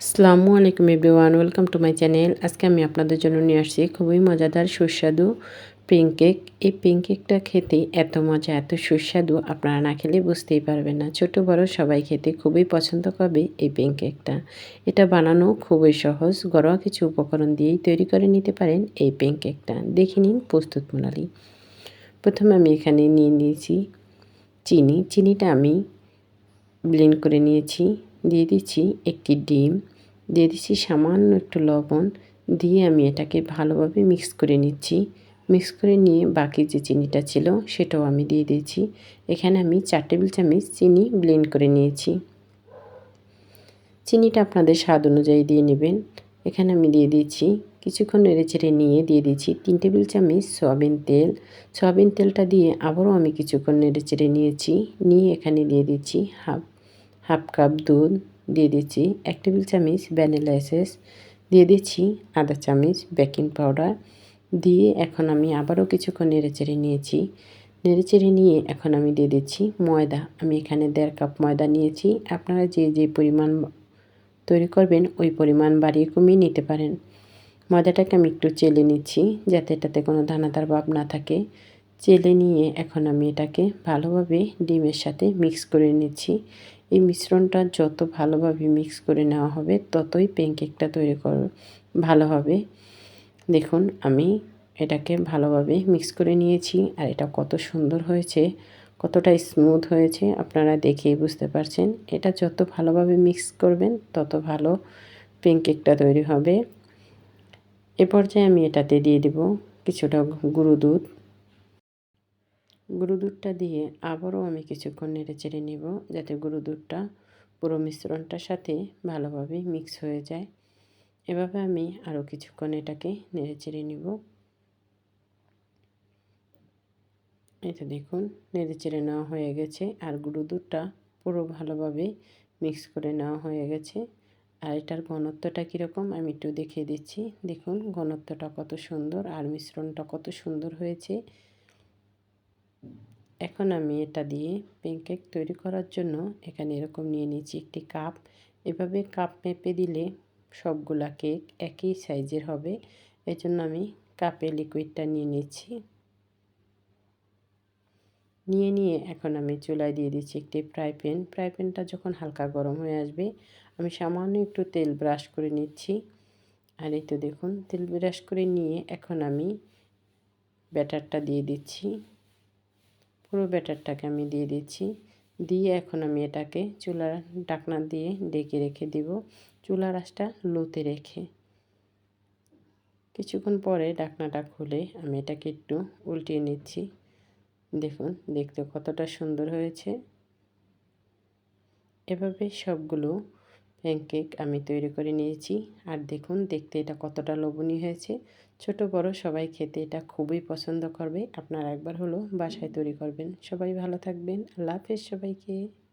আসসালামু আলাইকুম everyone, welcome to my channel. আজকে আমি আপনাদের জন্য নিয়ে আসছি খুবই মজাদার সুস্বাদু পিঙ্ক কেক। এই পিঙ্ক কেকটা খেতে এত মজা, এত সুস্বাদু আপনারা না খেলে বুঝতেই পারবেন না। ছোট, বড় সবাই খেতে খুবই পছন্দ করবে এই পিঙ্ক কেকটা। এটা বানানো খুবই সহজ, ঘরোয়া কিছু উপকরণ দিয়েই তৈরি করে নিতে পারেন এই পিঙ্ক কেকটা। দেখে নিন প্রস্তুত প্রণালী। প্রথমে আমি এখানে নিয়ে নিয়েছি চিনি। চিনিটা আমি ব্লেন্ড করে নিয়েছি। দিয়ে দিচ্ছি একটি ডিম। দিয়ে দিচ্ছি সামান্য একটু লবণ। দিয়ে আমি এটাকে ভালোভাবে মিক্স করে নিচ্ছি। মিক্স করে নিয়ে বাকি যে চিনিটা ছিল সেটাও আমি দিয়ে দিয়েছি। এখানে আমি চার টেবিল চামচ চিনি ব্লেন্ড করে নিয়েছি। চিনিটা আপনাদের স্বাদ অনুযায়ী দিয়ে নেবেন। এখানে আমি দিয়ে দিয়েছি কিছুক্ষণ নেড়ে চেড়ে নিয়ে দিয়ে দিচ্ছি তিন টেবিল চামচ সয়াবিন তেল। সয়াবিন তেলটা দিয়ে আবারও আমি কিছুক্ষণ নেড়ে চেড়ে নিয়েছি। নিয়ে এখানে দিয়ে দিচ্ছি হাফ হাফ কাপ দুধ দিয়ে দিচ্ছি, এক টেবিল চামচ ভ্যানিলা এসেস দিয়ে দিচ্ছি, আধা চামচ বেকিং পাউডার দিয়ে এখন আমি আবারও কিছুক্ষণ নেড়ে চেড়ে নিয়েছি। নেড়ে চেড়ে নিয়ে এখন আমি দিয়ে দিচ্ছি ময়দা। আমি এখানে দেড় কাপ ময়দা নিয়েছি। আপনারা যে যে পরিমাণ তৈরি করবেন, ওই পরিমাণ বাড়িয়ে কমিয়ে নিতে পারেন। ময়দাটাকে আমি একটু চেলে নিচ্ছি যাতে এটাতে কোনো দানাদার ভাব না থাকে। চেলে নিয়ে এখন আমি এটাকে ভালোভাবে ডিমের সাথে মিক্স করে নিচ্ছি। এই মিশ্রণটা যত ভালোভাবে মিক্স করে নেওয়া হবে, ততই প্যানকেকটা তৈরি কর, ভালো হবে। দেখুন, আমি এটাকে ভালোভাবে মিক্স করে নিয়েছি, আর এটা কত সুন্দর হয়েছে, কতটা স্মুথ হয়েছে, আপনারা দেখেই বুঝতে পারছেন। এটা যত ভালোভাবে মিক্স করবেন, তত ভালো প্যানকেকটা তৈরি হবে। এ পর্যায়ে আমি এটাতে দিয়ে দেব কিছুটা গুঁড়ো দুধ। গুঁড়ো দুধটা দিয়ে আবারও আমি কিছুক্ষণ নেড়ে চেড়ে নেব যাতে গুঁড়ো দুধটা পুরো মিশ্রণটার সাথে ভালোভাবে মিক্স হয়ে যায়। এভাবে আমি আরও কিছুক্ষণ এটাকে নেড়ে চেড়ে নেব। এটা দেখুন, নেড়ে চেড়ে নেওয়া হয়ে গেছে আর গুঁড়ো দুধটা পুরো ভালোভাবে মিক্স করে নেওয়া হয়ে গেছে। আর এটার ঘনত্বটা কীরকম আমি একটু দেখিয়ে দিচ্ছি। দেখুন, ঘনত্বটা কত সুন্দর আর মিশ্রণটা কত সুন্দর হয়েছে। এখন আমি এটা দিয়ে প্যানকেক তৈরি করার জন্য এখানে এরকম নিয়ে নিয়েছি একটি কাপ এভাবে কাপ মেপে দিলে সবগুলা কেক একই সাইজের হবে। এই জন্য আমি কাপে লিকুইডটা নিয়ে নিচ্ছি। নিয়ে নিয়ে এখন আমি চুলায় দিয়ে দিচ্ছি একটি ফ্রাই প্যান ফ্রাই প্যানটা যখন হালকা গরম হয়ে আসবে, আমি সামান্য একটু তেল ব্রাশ করে নিচ্ছি। আর এই তো দেখুন, তেল ব্রাশ করে নিয়ে এখন আমি ব্যাটারটা দিয়ে দিচ্ছি। পুরো ব্যাটারটাকে আমি দিয়ে দিচ্ছি। দিয়ে এখন আমি এটাকে চুলার ডাকনা দিয়ে ডেকে রেখে দিব। চুলার আঁচটা লোতে রেখে। কিছুক্ষণ পরে ডাকনাটা খুলে আমি এটাকে একটু উল্টিয়ে নিচ্ছি। দেখুন, দেখতে কতটা সুন্দর হয়েছে। এভাবে সবগুলো প্যানকেক আমি তৈরি করে নিয়েছি। আর দেখুন, দেখতে এটা কতটা লোভনীয় হয়েছে। ছোট, বড় সবাই খেতে এটা খুবই পছন্দ করবে। আপনারা একবার হলো বাসায় তৈরি করবেন। সবাই ভালো থাকবেন। আল্লাহ হাফেজ সবাইকে।